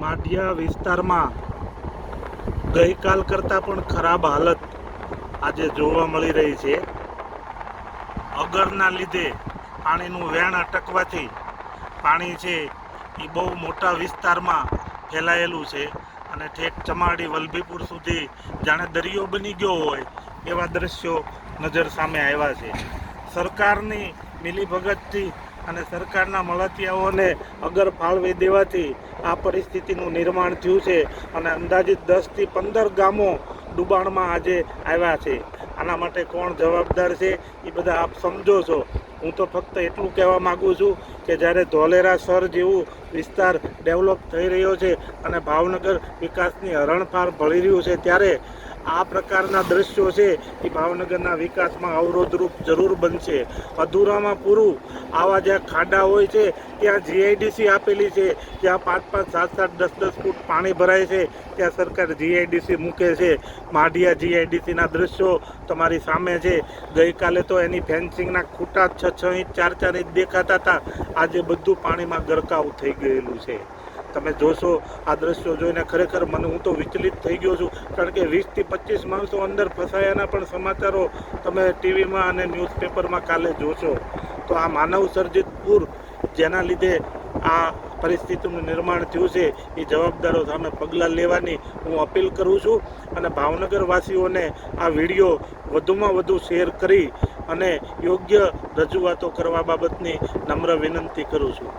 માઢિયા વિસ્તારમાં ગઈકાલ કરતાં પણ ખરાબ હાલત આજે જોવા મળી રહી છે. અગરના લીધે પાણીનું વેણ અટકવાથી પાણી છે એ બહુ મોટા વિસ્તારમાં ફેલાયેલું છે અને ઠેક ચમાડી વલભીપુર સુધી જાણે દરિયો બની ગયો હોય એવા દ્રશ્યો નજર સામે આવ્યા છે. સરકારની મિલીભગતથી અને સરકારના મળતિયાઓને અગર ફાળવી દેવાથી આ પરિસ્થિતિનું નિર્માણ થયું છે અને અંદાજિત દસથી પંદર ગામો ડુબાણમાં આજે આવ્યા છે. આના માટે કોણ જવાબદાર છે એ બધા આપ સમજો છો. હું તો ફક્ત એટલું કહેવા માગું છું કે જ્યારે ધોલેરા સર જેવું વિસ્તાર ડેવલપ થઈ રહ્યો છે અને ભાવનગર વિકાસની હરણફાર ભળી રહ્યું છે ત્યારે આ પ્રકારના દ્રશ્યો છે એ ભાવનગરના વિકાસમાં અવરોધરૂપ જરૂર બનશે. અધૂરામાં પૂરું આવા જ્યાં ખાડા હોય છે, ત્યાં જીઆઈડીસી આપેલી છે, જ્યાં પાંચ પાંચ સાત સાત દસ દસ ફૂટ પાણી ભરાય છે, ત્યાં સરકાર જીઆઈડીસી મૂકે છે. માઢિયા જીઆઈડીસીના દ્રશ્યો તમારી સામે છે. ગઈકાલે તો એની ફેન્સિંગના ખૂટા છ છ ઇંચ, ચાર ચાર ઇંચ દેખાતા હતા. આજે બધું પાણીમાં ગરકાવ થઈ ગયેલું છે. તમે જોશો, આ દ્રશ્યો જોઈને ખરેખર મને હું તો વિચલિત થઈ ગયો છું, કારણ કે વીસથી પચીસ માણસો અંદર ફસાયાના પણ સમાચારો તમે ટીવીમાં અને ન્યૂઝપેપરમાં કાલે જોશો. તો આ માનવ સર્જિત પૂર જેના લીધે આ પરિસ્થિતિનું નિર્માણ થયું છે, એ જવાબદારો સામે પગલાં લેવાની હું અપીલ કરું છું અને ભાવનગરવાસીઓને આ વીડિયો વધુમાં વધુ શેર કરી અને યોગ્ય રજૂઆતો કરવા બાબતની નમ્ર વિનંતી કરું છું.